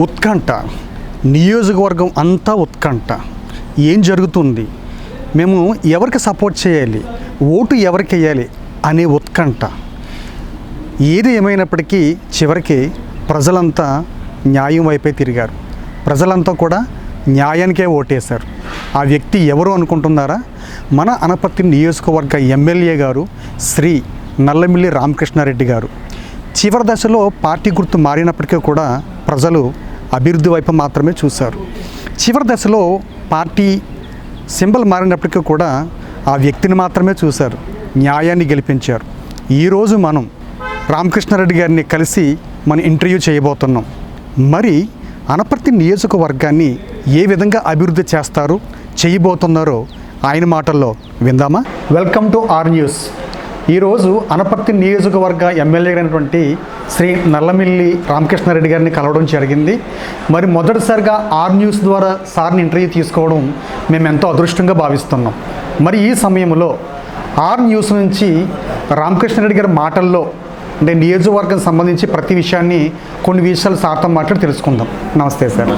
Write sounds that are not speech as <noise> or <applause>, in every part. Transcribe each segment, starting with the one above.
ఉత్కంఠ. నియోజకవర్గం అంతా ఉత్కంఠ. ఏం జరుగుతుంది? మేము ఎవరికి సపోర్ట్ చేయాలి? ఓటు ఎవరికి వేయాలి? అనే ఉత్కంఠ. ఏది ఏమైనప్పటికీ చివరికి ప్రజలంతా న్యాయం వైపే తిరిగారు. ప్రజలంతా కూడా న్యాయానికే ఓటేశారు. ఆ వ్యక్తి ఎవరు అనుకుంటున్నారా? మన అనపర్తి నియోజకవర్గ ఎమ్మెల్యే గారు శ్రీ నల్లమిల్లి రామకృష్ణారెడ్డి గారు. చివరి దశలో పార్టీ గుర్తు మారినప్పటికీ కూడా ప్రజలు అభివృద్ధి వైపు మాత్రమే చూశారు. చివరి దశలో పార్టీ సింబల్ మారినప్పటికీ కూడా ఆ వ్యక్తిని మాత్రమే చూశారు. న్యాయాన్ని గెలిపించారు. ఈరోజు మనం రామకృష్ణారెడ్డి గారిని కలిసి మనం ఇంటర్వ్యూ చేయబోతున్నాం. మరి అనపర్తి నియోజకవర్గాన్ని ఏ విధంగా అభివృద్ధి చేస్తారు చేయబోతున్నారో ఆయన మాటల్లో విందామా? వెల్కమ్ టు ఆర్ న్యూస్ ఈరోజు అనపర్తి నియోజకవర్గ ఎమ్మెల్యే అయినటువంటి శ్రీ నల్లమిల్లి రామకృష్ణారెడ్డి గారిని కలవడం జరిగింది. మరి మొదటిసారిగా ఆర్ న్యూస్ ద్వారా సార్ని ఇంటర్వ్యూ తీసుకోవడం మేము ఎంతో అదృష్టంగా భావిస్తున్నాం. మరి ఈ సమయంలో ఆర్ న్యూస్ నుంచి రామకృష్ణారెడ్డి గారి మాటల్లో అంటే నియోజకవర్గం సంబంధించి ప్రతి విషయాన్ని కొన్ని విషయాలు సార్తో మాట్లాడి తెలుసుకుందాం. నమస్తే సార్.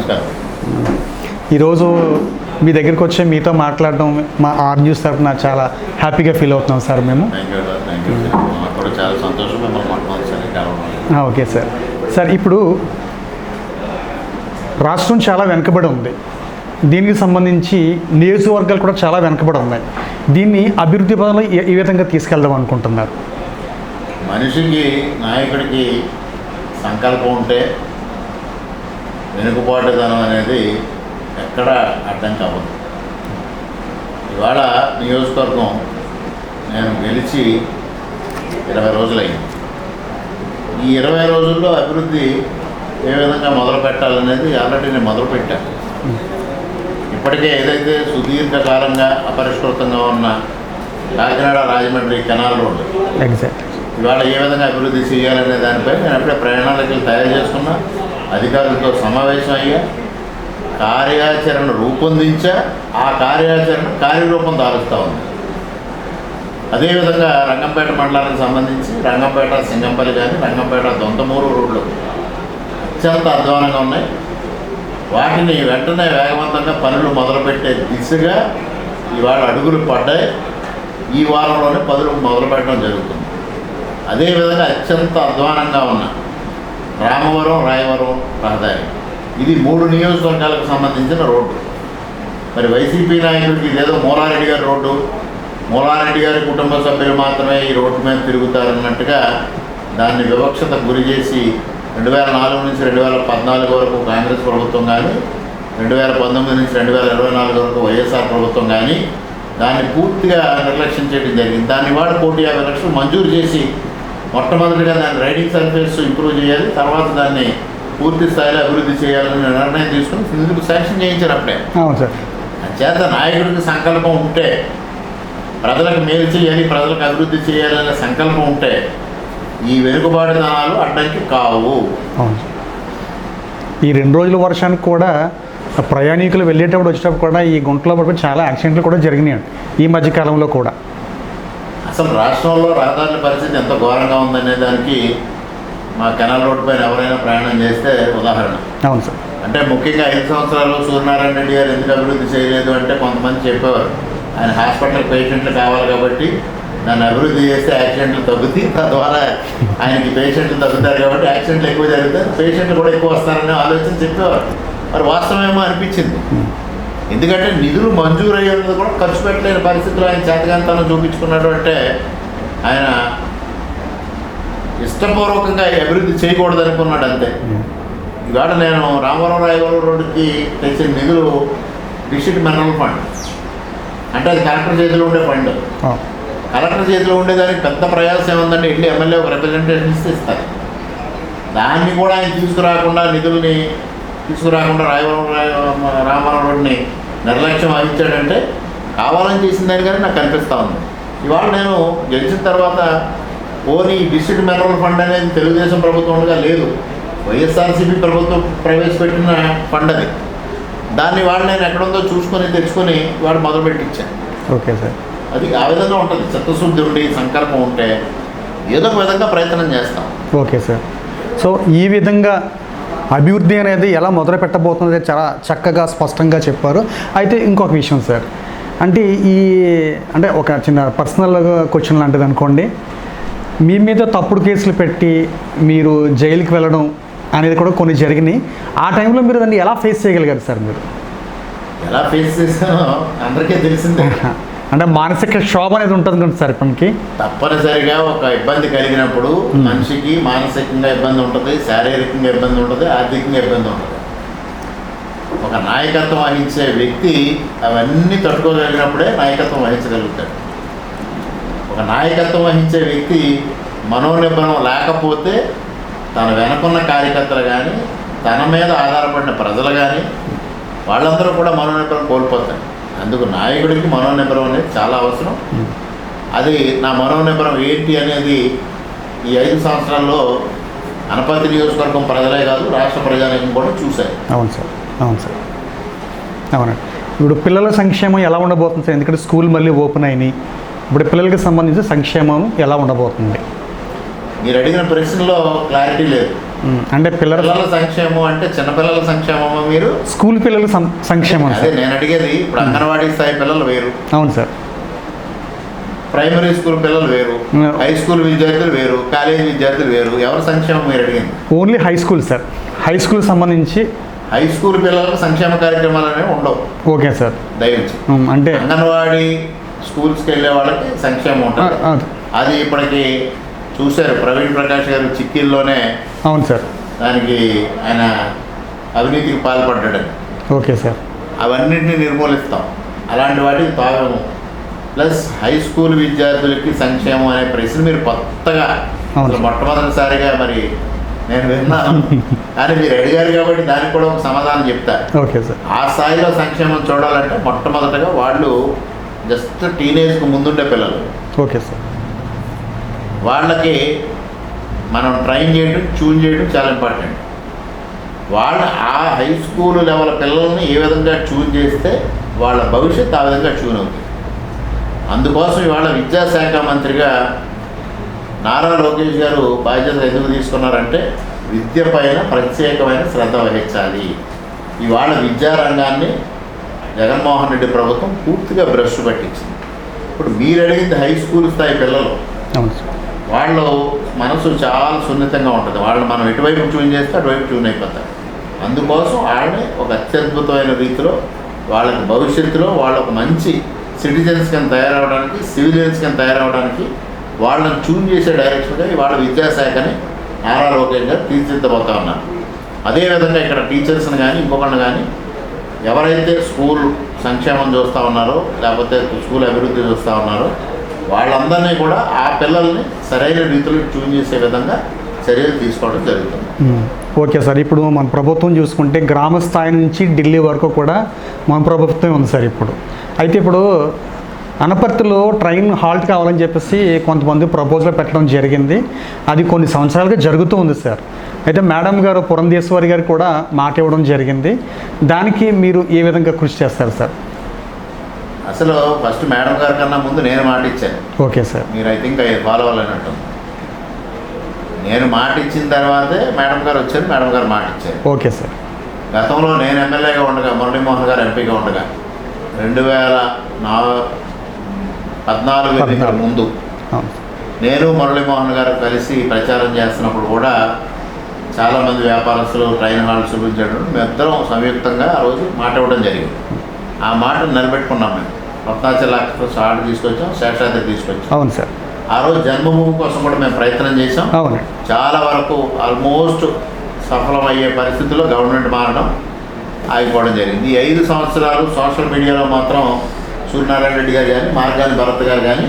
ఈరోజు మీ దగ్గరికి వచ్చి మీతో మాట్లాడడం మా ఆర్ న్యూస్ తరఫున చాలా హ్యాపీగా ఫీల్ అవుతున్నాం సార్ మేము. Okay sir. సార్ ఇప్పుడు రాష్ట్రం చాలా వెనుకబడి ఉంది. దీనికి సంబంధించి నియోజకవర్గాలు కూడా చాలా వెనుకబడి ఉన్నాయి. దీన్ని అభివృద్ధి పదంలో ఏ విధంగా తీసుకెళ్దాం అనుకుంటున్నారు? మనిషికి నాయకుడికి సంకల్పం ఉంటే వెనుకబాటుదనం అనేది ఎక్కడ అడ్డం కావద్దు. ఇవాళ నియోజకవర్గం నేను గెలిచి ఇరవై రోజులైంది ఈ ఇరవై రోజుల్లో అభివృద్ధి ఏ విధంగా మొదలు పెట్టాలనేది ఆల్రెడీ నేను మొదలు పెట్టాను ఇప్పటికే ఏదైతే సుదీర్ఘకాలంగా అపరిష్కృతంగా ఉన్న కాకినాడ రాజమండ్రి కెనాల్ రోడ్డు ఇవాళ ఏ విధంగా అభివృద్ధి చేయాలనే దానిపై నేను అప్పుడే ప్రణాళికలు తయారు చేసుకున్నా. అధికారులతో సమావేశం అయ్యా కార్యాచరణ రూపొందించా ఆ కార్యాచరణ కార్యరూపం దారుస్తూ ఉంది. అదేవిధంగా రంగంపేట మండలానికి సంబంధించి రంగంపేట సింగంపల్లి కానీ రంగంపేట దొంతమూరు రోడ్లు అత్యంత అధ్వానంగా ఉన్నాయి. వాటిని వెంటనే వేగవంతంగా పనులు మొదలుపెట్టే దిశగా ఇవాళ అడుగులు పడ్డాయి. ఈ వారంలోనే పనులు మొదలుపెట్టడం జరుగుతుంది. అదేవిధంగా అత్యంత అధ్వానంగా ఉన్న రామవరం రాయవరం రహదారి. ఇది మూడు నియోజకవర్గాలకు సంబంధించిన రోడ్డు. మరి వైసీపీ నాయకుడికి ఇదేదో మూలారెడ్డి గారి రోడ్డు. మూలారెడ్డి గారి కుటుంబ సభ్యులు మాత్రమే ఈ రోడ్డు మీద తిరుగుతారన్నట్టుగా దాన్ని వివక్షత గురి చేసి రెండు వేల నాలుగు నుంచి రెండు వేల పద్నాలుగు వరకు కాంగ్రెస్ ప్రభుత్వం కానీ రెండు వేల పంతొమ్మిది నుంచి రెండు వేల ఇరవై నాలుగు వరకు వైఎస్ఆర్ ప్రభుత్వం కానీ దాన్ని పూర్తిగా నిర్లక్ష్యం చేయడం జరిగింది. దాన్ని వాడు కోటి యాభై లక్షలు మంజూరు చేసి మొట్టమొదటిగా దాని రైడింగ్ సర్ఫేస్ ఇంప్రూవ్ చేయాలి తర్వాత దాన్ని పూర్తి స్థాయిలో అభివృద్ధి చేయాలని నిర్ణయం తీసుకుని ఇందుకు శాంక్షన్ చేయించారు అప్పుడే. అవును సార్. చేత నాయకుడికి సంకల్పం ఉంటే ప్రజలకు మేలు చేయాలి ప్రజలకు అభివృద్ధి చేయాలనే సంకల్పం ఉంటే ఈ వెనుకబాటుదనాలు అడ్డంకి కావు. అవును ఈ రెండు రోజుల వర్షానికి కూడా ప్రయాణికులు వెళ్ళేటప్పుడు వచ్చేటప్పుడు కూడా ఈ గుంటలో పడిపోయి చాలా యాక్సిడెంట్లు కూడా జరిగినాయి. ఈ మధ్య కాలంలో కూడా. అసలు రాష్ట్రంలో రహదారుల పరిస్థితి ఎంత ఘోరంగా ఉందనే దానికి మా కెనాల్ రోడ్ పైన ఎవరైనా ప్రయాణం చేస్తే ఉదాహరణ. అవును సార్. అంటే ముఖ్యంగా ఐదు సంవత్సరాలు సూర్యనారాయణ రెడ్డి గారు ఎందుకు అభివృద్ధి చేయలేదు అంటే కొంతమంది చెప్పేవారు. ఆయన హాస్పిటల్ పేషెంట్లు కావాలి కాబట్టి దాన్ని అభివృద్ధి చేస్తే యాక్సిడెంట్లు తగ్గుతాయి. తద్వారా ఆయనకి పేషెంట్లు తగ్గుతారు కాబట్టి యాక్సిడెంట్లు ఎక్కువ జరుగుతాయి. పేషెంట్లు కూడా ఎక్కువ వస్తారనే ఆలోచన చెప్పేవారు. మరి వాస్తవమేమో అనిపించింది. ఎందుకంటే నిధులు మంజూరు అయ్యేది కూడా ఖర్చు పెట్టలేని పరిస్థితుల్లో ఆయన చేతకాంతాలను చూపించుకున్నాడు అంటే ఆయన ఇష్టపూర్వకంగా అభివృద్ధి చేయకూడదు అనుకున్నాడు అంతే. ఇవాళ నేను రామవరం రాయవరం రోడ్డుకి తెచ్చిన నిధులు డిస్ట్రిక్ట్ మినరల్ ఫండ్. అంటే అది కలెక్టర్ చేతిలో ఉండే ఫండ్. కలెక్టర్ చేతిలో ఉండేదానికి పెద్ద ప్రయాసం ఏముందంటే వెళ్ళి ఎమ్మెల్యే ఒక రిప్రజెంటేషన్ ఇస్తే ఇస్తారు. దాన్ని కూడా ఆయన తీసుకురాకుండా నిధుల్ని తీసుకురాకుండా రాయవరం రాయ- రామవరం రోడ్ని నిర్లక్ష్యం వహించాడంటే కావాలని చేసిన దానికని నాకు కనిపిస్తూ ఉంది. ఇవాళ నేను గెలిచిన తర్వాత ఓని డిస్ట్రిక్ట్ మినరల్ ఫండ్ అనేది తెలుగుదేశం ప్రభుత్వం ఉండగా లేదు. వైఎస్ఆర్సీపీ ప్రభుత్వం ప్రవేశపెట్టిన ఫండ్ అది. దాన్ని వాడు నేను ఎక్కడుందో చూసుకొని తెచ్చుకొని వాడు మొదలుపెట్టించాను ఓకే సార్. అది ఆ విధంగా ఉంటుంది. చిత్తశుద్ధి ఉండి సంకల్పం ఉంటే ఏదో ఒక విధంగా ప్రయత్నం చేస్తాం. Okay sir. సో ఈ విధంగా అభివృద్ధి అనేది ఎలా మొదలు పెట్టబోతుంది చాలా చక్కగా స్పష్టంగా చెప్పారు. అయితే ఇంకొక విషయం సార్. అంటే ఈ అంటే ఒక చిన్న పర్సనల్ క్వశ్చన్ లాంటిది అనుకోండి మీ మీద తప్పుడు కేసులు పెట్టి మీరు జైలుకి వెళ్ళడం అనేది కూడా కొన్ని జరిగినాయి. ఆ టైంలో మీరు దాన్ని ఎలా ఫేస్ చేయగలిగారు సార్ మీరు? ఎలా ఫేస్ చేశానో అందరికీ తెలిసిందే. <laughs> అంటే మానసిక క్షోభ అనేది ఉంటుంది కదా సార్ మనకి తప్పనిసరిగా ఒక ఇబ్బంది కలిగినప్పుడు మనిషికి మానసికంగా ఇబ్బంది ఉంటుంది శారీరకంగా ఇబ్బంది ఉంటుంది ఆర్థికంగా ఇబ్బంది ఉంటుంది. ఒక నాయకత్వం వహించే వ్యక్తి అవన్నీ తట్టుకోగలిగినప్పుడే నాయకత్వం వహించగలుగుతాడు. ఒక నాయకత్వం వహించే వ్యక్తి మనోనిబ్బరం లేకపోతే తన వెనకున్న కార్యకర్తలు కానీ తన మీద ఆధారపడిన ప్రజలు కానీ వాళ్ళందరూ కూడా మనోనిబ్బరం కోల్పోతారు. అందుకు నాయకుడికి మనోనిబ్బరం అనేది చాలా అవసరం. అది నా మనోనిబ్బరం ఏంటి అనేది ఈ ఐదు సంవత్సరాల్లో అనపతి నియోజకవర్గం ప్రజలే కాదు రాష్ట్ర ప్రజానికం కూడా చూశారు. అవును సార్. అవును సార్. అవునండి. ఇప్పుడు పిల్లల సంక్షేమం ఎలా ఉండబోతుంది సార్? ఎందుకంటే స్కూల్ మళ్ళీ ఓపెన్ అయినాయి. ఇప్పుడు పిల్లలకి సంబంధించి సంక్షేమం ఎలా ఉండబోతుంది? మీరు అడిగిన ప్రశ్నలో క్లారిటీ లేదు. అంటే పిల్లల సంక్షేమం అంటే చిన్నపిల్లల సంక్షేమమా మీరు? స్కూల్ పిల్లల సంక్షేమం అదే నేను అడిగేది ఇప్పుడు అంగన్వాడీ స్థాయి పిల్లలు వేరు. అవును సార్. ప్రైమరీ స్కూల్ పిల్లలు వేరు. హై స్కూల్ విద్యార్థులు వేరు. కాలేజీ విద్యార్థులు వేరు. ఎవరి సంక్షేమం మీరు అడిగింది? Only high school sir. High school సంబంధించి హై స్కూల్ పిల్లలకు సంక్షేమ కార్యక్రమాలు అనేవి ఉండవు. Okay sir. దయచేసి. అంటే అంగన్వాడీ స్కూల్స్కి వెళ్ళే వాళ్ళకి సంక్షేమం ఉంటుంది. అది ఇప్పటికి చూశారు. ప్రవీణ్ ప్రకాష్ గారు చిక్కీల్లోనే అవును సార్. దానికి ఆయన అవినీతికి పాల్పడ్డాడని ఓకే సార్. అవన్నింటినీ నిర్మూలిస్తాం. అలాంటి వాటికి తాగము. ప్లస్ హై స్కూల్ విద్యార్థులకి సంక్షేమం అనే ప్రశ్న మీరు కొత్తగా. అసలు మొట్టమొదటిసారిగా మరి నేను విన్నాను. కానీ మీరు అడిగారు కాబట్టి దానికి కూడా ఒక సమాధానం చెప్తా ఓకే సార్. ఆ స్థాయిలో సంక్షేమం చూడాలంటే మొట్టమొదటగా వాళ్ళు జస్ట్ టీనేజ్కి ముందుండే పిల్లలు. Okay sir. వాళ్ళకి మనం ట్రైన్ చేయడం ట్యూన్ చేయడం చాలా ఇంపార్టెంట్ వాళ్ళ ఆ హై స్కూల్ లెవెల్ పిల్లల్ని ఏ విధంగా ట్యూన్ చేస్తే వాళ్ళ భవిష్యత్తు ఆ విధంగా ట్యూన్ అవుతుంది. అందుకోసం ఇవాళ విద్యాశాఖ మంత్రిగా నారా లోకేష్ గారు బాధ్యత ఎందుకు తీసుకున్నారంటే విద్య పైన ప్రత్యేకమైన శ్రద్ధ వహించాలి. ఇవాళ విద్యారంగాన్ని జగన్మోహన్ రెడ్డి ప్రభుత్వం పూర్తిగా బ్రష్ పట్టించింది. ఇప్పుడు మీరు అడిగింది హై స్కూల్ స్థాయి పిల్లలు వాళ్ళు మనసు చాలా సున్నితంగా ఉంటుంది. వాళ్ళు మనం ఎటువైపు ట్యూన్ చేస్తే అటువైపు ట్యూన్ అయిపోతారు. అందుకోసం వాళ్ళని ఒక అత్యద్భుతమైన రీతిలో వాళ్ళకి భవిష్యత్తులో వాళ్ళకు మంచి సిటిజన్స్ కింద తయారవడానికి సివిలియన్స్ కింద తయారవడానికి వాళ్ళని ట్యూన్ చేసే డైరెక్షన్గా ఇవాళ విద్యాశాఖని నారా లోకేష్ గారు తీర్చిదిద్దబోతా ఉన్నారు. అదేవిధంగా ఇక్కడ టీచర్స్ని కానీ ఇంకొకరిని కానీ ఎవరైతే స్కూల్ సంక్షేమం చూస్తూ ఉన్నారో లేకపోతే స్కూల్ అభివృద్ధి చూస్తూ ఉన్నారో వాళ్ళందరినీ కూడా ఆ పిల్లల్ని సరైన రీతిలో ట్యూన్ చేసే విధంగా చర్యలు తీసుకోవడం జరుగుతుంది. ఓకే సార్ ఇప్పుడు మన ప్రభుత్వం చూసుకుంటే గ్రామ స్థాయి నుంచి ఢిల్లీ వరకు కూడా మన ప్రభుత్వం ఉంది సార్ ఇప్పుడు. అయితే ఇప్పుడు అనపర్తిలో ట్రైన్ హాల్ట్ కావాలని చెప్పేసి కొంతమంది ప్రపోజల్ పెట్టడం జరిగింది. అది కొన్ని సంవత్సరాలుగా జరుగుతూ ఉంది సార్. అయితే మేడం గారు పురంధేశ్వరి గారు కూడా మాట ఇవ్వడం జరిగింది. దానికి మీరు ఏ విధంగా కృషి చేస్తారు సార్? అసలు ఫస్ట్ మేడం గారి కన్నా ముందు నేను మాట ఇచ్చాను. Okay sir. మీరు ఐ థింక్ ఫాలో అవ్వాలన్నట్టు నేను మాట ఇచ్చిన తర్వాతే మేడం గారు వచ్చారు మేడం గారు మాట ఇచ్చారు. Okay sir. గతంలో నేను ఎమ్మెల్యేగా ఉండగా మురళీమోహన్ గారు ఎంపీగా ఉండగా రెండు వేల నా పద్నాలుగు ఎన్నికల. ముందు. నేను మురళీమోహన్ గారు కలిసి ప్రచారం చేస్తున్నప్పుడు కూడా చాలామంది వ్యాపారస్తులు ట్రైన్ హాల్స్ చూపించడం మేమిద్దరం సంయుక్తంగా ఆ రోజు మాట ఇవ్వడం జరిగింది. ఆ మాట నిలబెట్టుకున్నాం మేము. రత్నాచల ఎక్స్ప్రెస్ ఆర్డర్ తీసుకొచ్చాం శేషాద్రి తీసుకొచ్చాం. అవును సార్. ఆ రోజు జన్మభూమి కోసం కూడా మేము ప్రయత్నం చేసాం అవును. చాలా వరకు ఆల్మోస్ట్ సఫలమయ్యే పరిస్థితిలో గవర్నమెంట్ మారడం ఆగిపోవడం జరిగింది. ఈ ఐదు సంవత్సరాలు సోషల్ మీడియాలో మాత్రం సూర్యనారాయణ రెడ్డి గారు కానీ మార్గాని భరత్ గారు కానీ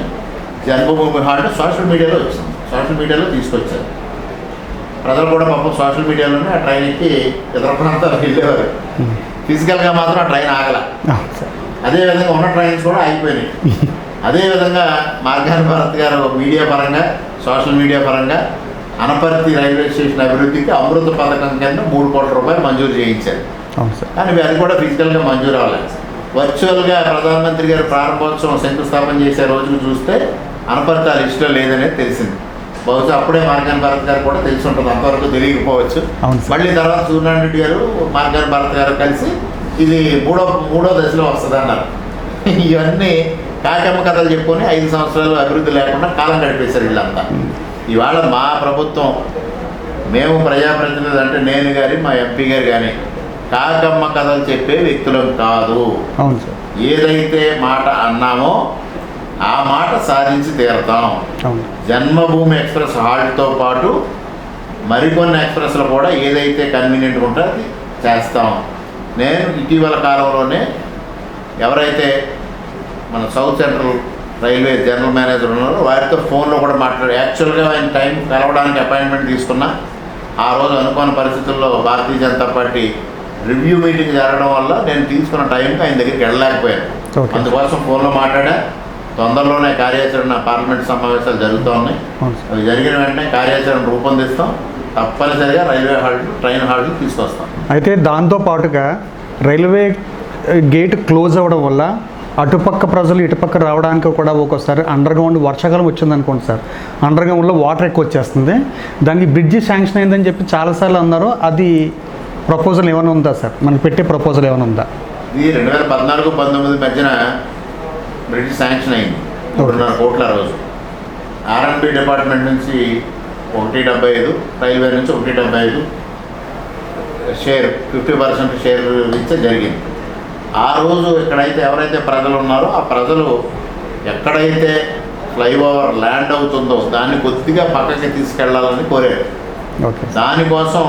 జన్మభూమి హాల్ట్ సోషల్ మీడియాలో వచ్చింది. సోషల్ మీడియాలో తీసుకొచ్చారు. ప్రజలు కూడా పాపం సోషల్ మీడియాలోనే ఆ ట్రైన్ ఎక్కి ఇతర ప్రాంతాలకు వెళ్ళేవారు. ఫిజికల్గా మాత్రం ఆ ట్రైన్ ఆగల. అదేవిధంగా ఉన్న ట్రైన్స్ కూడా ఆగిపోయినాయి. అదేవిధంగా మార్గాని భారత్ గారు మీడియా పరంగా సోషల్ మీడియా పరంగా అనపర్తి రైల్వే స్టేషన్ అభివృద్ధికి అమృత పథకం కింద మూడు కోట్ల రూపాయలు మంజూరు చేయించారు. కానీ అది కూడా ఫిజికల్గా మంజూరు అవ్వలేదు. వర్చువల్గా ప్రధానమంత్రి గారు ప్రారంభోత్సవం శంకుస్థాపన చేసే రోజును చూస్తే అనపర్తి లిస్టులో లేదనేది తెలిసింది. బహుశా అప్పుడే మార్గాన్ భరత్ గారు కూడా తెలిసి ఉంటుంది అంతవరకు తెలియకపోవచ్చు. మళ్ళీ తర్వాత సూర్యనారాయణ రెడ్డి గారు మార్గాన్ భరత్ గారు కలిసి ఇది మూడో మూడో దశలో వస్తుంది అన్నారు. ఇవన్నీ కాకమ్మ కథలు చెప్పుకొని ఐదు సంవత్సరాలు అభివృద్ధి లేకుండా కాలం గడిపేశారు వీళ్ళంతా. ఇవాళ మా ప్రభుత్వం మేము ప్రజాప్రతినిధులు అంటే నేను కానీ మా ఎంపీ గారు కానీ కాకమ్మ కథలు చెప్పే వ్యక్తులం కాదు. అవును సార్. ఏదైతే మాట అన్నామో ఆ మాట సాధించి తీరతాం. జన్మభూమి ఎక్స్ప్రెస్ హాల్ట్తో పాటు మరికొన్ని ఎక్స్ప్రెస్లు కూడా ఏదైతే కన్వీనియంట్ ఉంటే అది చేస్తాం. నేను ఇటీవల కాలంలోనే ఎవరైతే మన south central railway general manager ఉన్నారో వారితో ఫోన్లో కూడా మాట్లాడు యాక్చువల్గా ఆయన టైం కలవడానికి అపాయింట్మెంట్ తీసుకున్నా. ఆ రోజు అనుకోని పరిస్థితుల్లో Bharatiya Janata Party review meeting జరగడం వల్ల నేను తీసుకున్న టైంకి ఆయన దగ్గరికి వెళ్ళలేకపోయాను. అందుకోసం ఫోన్లో మాట్లాడా. తొందరలోనే కార్యాచరణ పార్లమెంట్ సమావేశాలు జరుగుతూ ఉన్నాయి అవి జరిగిన వెంటనే కార్యాచరణ రూపొందిస్తాం. తప్పనిసరిగా రైల్వే హాల్ ట్రైన్ హాల్కి తీసుకొస్తాం. అయితే దాంతో పాటుగా రైల్వే గేట్ క్లోజ్ అవ్వడం వల్ల అటుపక్క ప్రజలు ఇటుపక్క రావడానికి కూడా ఒక్కోసారి అండర్ గ్రౌండ్ వర్షాకాలం వచ్చింది అనుకోండి సార్. అండర్ గ్రౌండ్లో వాటర్ ఎక్కువ వచ్చేస్తుంది. దానికి బ్రిడ్జి శాంక్షన్ అయిందని చెప్పి చాలాసార్లు అన్నారు. అది ప్రపోజల్ ఏమైనా ఉందా సార్? మనకి పెట్టే ప్రపోజల్ ఏమైనా ఉందా? ఇది రెండు వేల పద్నాలుగు పంతొమ్మిది మధ్యన బ్రిటిష్ శాంక్షన్ అయింది. మూడున్నర కోట్ల రోజు. ఆర్ఎండ్బి డిపార్ట్మెంట్ నుంచి ఒకటి డెబ్బై ఐదు రైల్వే నుంచి ఒకటి డెబ్బై ఐదు షేర్ ఫిఫ్టీ పర్సెంట్ షేర్ ఇచ్చే జరిగింది. ఆ రోజు ఎక్కడైతే ఎవరైతే ప్రజలు ఉన్నారో ఆ ప్రజలు ఎక్కడైతే ఫ్లైఓవర్ ల్యాండ్ అవుతుందో దాన్ని కొద్దిగా పక్కకి తీసుకెళ్ళాలని కోరారు. దానికోసం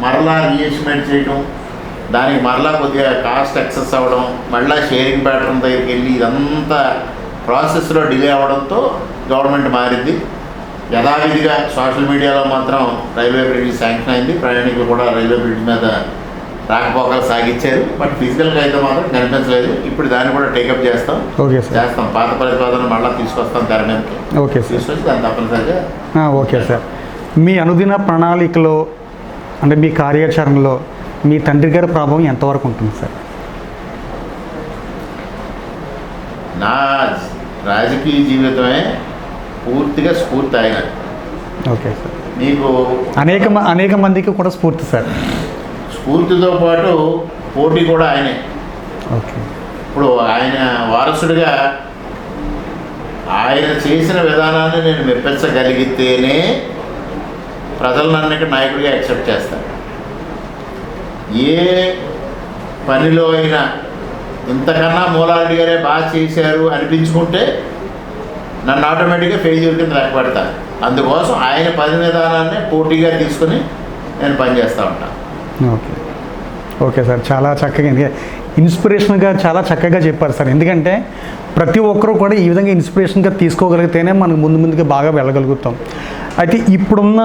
మరలా రీఎస్టిమేట్ చేయడం దానికి మరలా కొద్దిగా కాస్ట్ ఎక్సెస్ అవ్వడం మళ్ళీ షేరింగ్ ప్యాటర్న్ దగ్గరికి వెళ్ళి ఇదంతా ప్రాసెస్లో డిలే అవ్వడంతో గవర్నమెంట్ మారింది. యథావిధిగా సోషల్ మీడియాలో మాత్రం రైల్వే బ్రిడ్జ్ శాంక్షన్ అయింది. ప్రయాణికులు కూడా రైల్వే బ్రిడ్జ్ మీద రాకపోకలు సాగించారు. బట్ ఫిజికల్గా అయితే మాత్రం కనిపించలేదు. ఇప్పుడు దాన్ని కూడా టేకప్ చేస్తాం. చేస్తాం. పాత ప్రతిపాదన మళ్ళీ తీసుకొస్తాం తెర మీదకి. తీసుకొచ్చి దాన్ని తప్పనిసరిగా ఓకే సార్. మీ అనుదిన ప్రణాళికలో అంటే మీ కార్యాచరణలో మీ తండ్రి గారి ప్రభావం ఎంతవరకు ఉంటుంది సార్? నా రాజకీయ జీవితమే పూర్తిగా స్ఫూర్తి ఆయన ఓకే సార్. నీకు అనేక అనేక మందికి కూడా స్ఫూర్తి సార్. స్ఫూర్తితో పాటు పోటీ కూడా ఆయనే. ఓకే. ఇప్పుడు ఆయన వారసుడిగా ఆయన చేసిన విధానాన్ని నేను మెప్పించగలిగితేనే ప్రజలు నన్ను ఇక్కడ నాయకుడిగా యాక్సెప్ట్ చేస్తారు ఏ పనిలో అయినా ఇంతకన్నా మూలారెడ్డి గారే బాగా చేశారు అనిపించుకుంటే నన్ను ఆటోమేటిక్గా ఫెయిల్యూర్ కింద లెక్క అందుకోసం ఆయన పని విధానాన్ని పోటీగా తీసుకుని నేను పనిచేస్తూ ఉంటాను ఓకే. ఓకే సార్ చాలా చక్కగా ఇన్స్పిరేషన్గా చాలా చక్కగా చెప్పారు సార్. ఎందుకంటే ప్రతి ఒక్కరూ కూడా ఈ విధంగా ఇన్స్పిరేషన్గా తీసుకోగలిగితేనే మనం ముందు ముందుగా బాగా వెళ్ళగలుగుతాం. అయితే ఇప్పుడున్న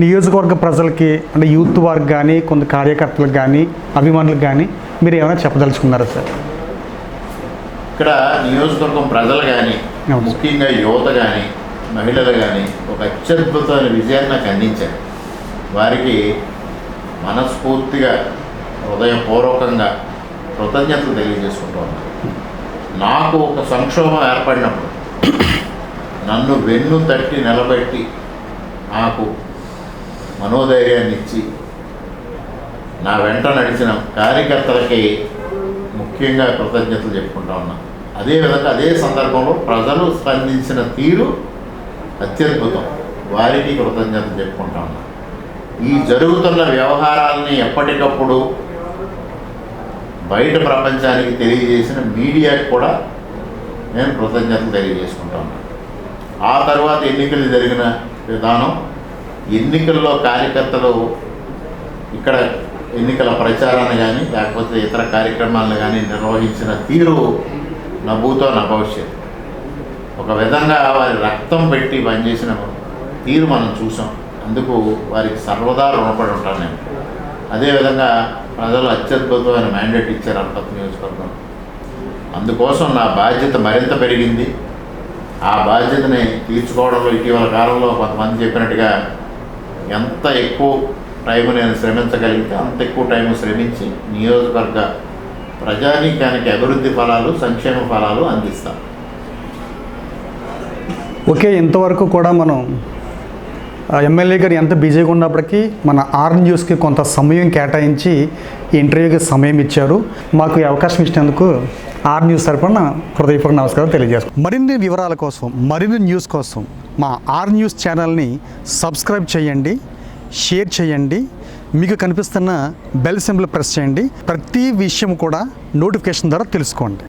నియోజకవర్గ ప్రజలకి అంటే యూత్ వారికి కానీ కొంత కార్యకర్తలకు కానీ అభిమానులకు కానీ మీరు ఏమైనా చెప్పదలుచుకున్నారా సార్? ఇక్కడ నియోజకవర్గం ప్రజలు కానీ. ముఖ్యంగా యువత కానీ మహిళలు కానీ ఒక అత్యద్భుతమైన విజయాన్ని నాకు అందించారు. వారికి మనస్ఫూర్తిగా హృదయపూర్వకంగా కృతజ్ఞతలు తెలియజేసుకుంటూ ఉన్నాను. నాకు ఒక సంక్షోభం ఏర్పడినప్పుడు నన్ను వెన్ను తట్టి నిలబెట్టి నాకు మనోధైర్యాన్ని ఇచ్చి నా వెంట నడిచిన కార్యకర్తలకి ముఖ్యంగా కృతజ్ఞతలు చెప్పుకుంటా ఉన్నా. అదేవిధంగా అదే సందర్భంలో ప్రజలు స్పందించిన తీరు అత్యద్భుతం. వారికి కృతజ్ఞతలు చెప్పుకుంటా ఉన్నా. ఈ జరుగుతున్న వ్యవహారాలని ఎప్పటికప్పుడు బయట ప్రపంచానికి తెలియజేసిన మీడియాకి కూడా నేను కృతజ్ఞతలు తెలియజేసుకుంటా ఉన్నాను ఆ తర్వాత ఎన్నికలు జరిగిన విధానం ఎన్నికల్లో కార్యకర్తలు ఇక్కడ ఎన్నికల ప్రచారాన్ని కానీ లేకపోతే ఇతర కార్యక్రమాలను కానీ నిర్వహించిన తీరు నవ్వుతో నా భవిష్యత్ ఒక విధంగా వారి రక్తం పెట్టి పనిచేసిన తీరు మనం చూసాం. అందుకు వారికి సర్వదా రుణపడి ఉంటాను నేను. అదేవిధంగా ప్రజలు అత్యద్భుతమైన మ్యాండేట్ ఇచ్చారు అనపత్ నియోజకవర్గం. అందుకోసం నా బాధ్యత మరింత పెరిగింది. ఆ బాధ్యతని తీర్చుకోవడంలో ఇటీవల కాలంలో కొంతమంది చెప్పినట్టుగా ఎంత ఎక్కువ టైం నేను శ్రమించగలిగితే అంత ఎక్కువ టైం శ్రమించి నియోజకవర్గ ప్రజానీకానికి అభివృద్ధి ఫలాలు సంక్షేమ ఫలాలు అందిస్తాను ఓకే ఇంతవరకు కూడా మనం ఎమ్మెల్యే గారు ఎంత బిజీగా ఉన్నప్పటికీ మన ఆర్ న్యూస్కి కొంత సమయం కేటాయించి ఈ ఇంటర్వ్యూకి సమయం ఇచ్చారు. మాకు ఈ అవకాశం ఇచ్చినందుకు ఆర్ న్యూస్ తరపున హృదయపూర్వక నమస్కారం తెలియజేస్తాం మరిన్ని వివరాల కోసం మరిన్ని న్యూస్ కోసం మా ఆర్ న్యూస్ ఛానల్ని సబ్స్క్రైబ్ చేయండి షేర్ చేయండి మీకు కనిపిస్తున్న బెల్ సింబల్ ప్రెస్ చేయండి. ప్రతి విషయం కూడా నోటిఫికేషన్ ద్వారా తెలుసుకోండి.